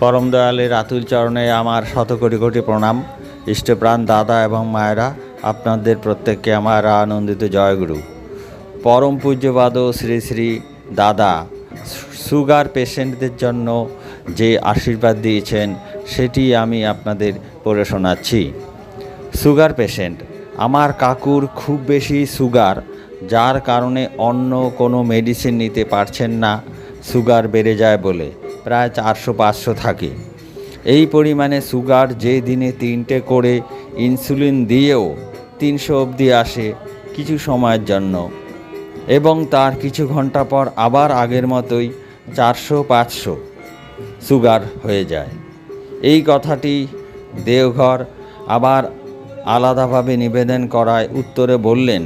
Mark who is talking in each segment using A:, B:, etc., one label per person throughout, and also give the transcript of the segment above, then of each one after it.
A: পরম দয়ালের আতুল চরণে আমার শত কোটি কোটি প্রণাম ইষ্টপ্রাণ দাদা এবং মায়েরা, আপনাদের প্রত্যেককে আমার আনন্দিত জয়গুরু। পরম পূজ্যবাদ শ্রী শ্রী দাদা, সুগার পেশেন্টদের জন্য যে আশীর্বাদ দিয়েছেন, সেটি আমি আপনাদের পড়ে শোনাচ্ছি। সুগার পেশেন্ট, আমার কাকুর খুব বেশি সুগার, যার কারণে অন্য কোনো মেডিসিন নিতে পারছেন না, সুগার বেড়ে যায় বলে। প্রায় চারশো পাঁচশো থাকে। এই পরিমাণে সুগার যে দিনে তিনটে করে ইনসুলিন দিয়েও তিনশো অবধি আসে কিছু সময়ের জন্য। এবং তার কিছু ঘণ্টা পর আবার আগের মতোই চারশো পাঁচশো সুগার হয়ে যায়। এই কথাটি দেওঘর আবার আলাদাভাবে নিবেদন করায় উত্তরে বললেন,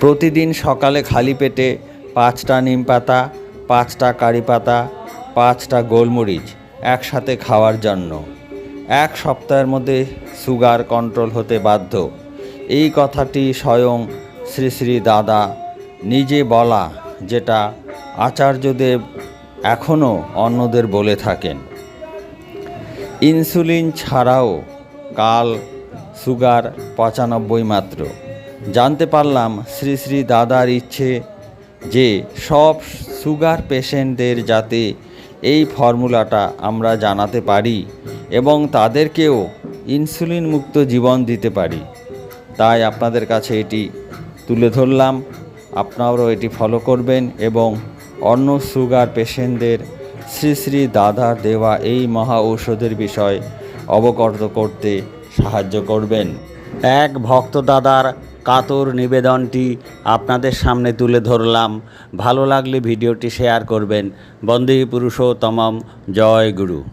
A: প্রতিদিন সকালে খালি পেটে পাঁচটা নিম পাতা পাঁচটা কারি পাতা, পাঁচটা গোলমরিচ একসাথে খাওয়ার জন্য। এক সপ্তাহের মধ্যে সুগার কন্ট্রোল হতে বাধ্য। এই কথাটি স্বয়ং শ্রী শ্রী দাদা নিজে বলা, যেটা আচার্যদেব এখনও অন্যদের বলে থাকেন। ইনসুলিন ছাড়াও কাল সুগার পঁচানব্বই মাত্র। জানতে পারলাম শ্রী শ্রী দাদার ইচ্ছে যে সব সুগার পেশেন্টদের যাতে এই ফর্মুলাটা আমরা জানাতে পারি এবং তাদেরকেও ইনসুলিন মুক্ত জীবন দিতে পারি। তাই আপনাদের কাছে এটি তুলে ধরলাম। আপনারাও এটি ফলো করবেন এবং অন্য সুগার পেশেন্টদের শ্রী শ্রী দাদার দেওয়া এই মহা ঔষধের বিষয় অবগত করতে সাহায্য করবেন। এক ভক্ত দাদার কাতর নিবেদনটি আপনাদের সামনে তুলে ধরলাম। ভালো লাগলে ভিডিওটি শেয়ার করবেন। বন্দে পুরুষোত্তমম জয় গুরু।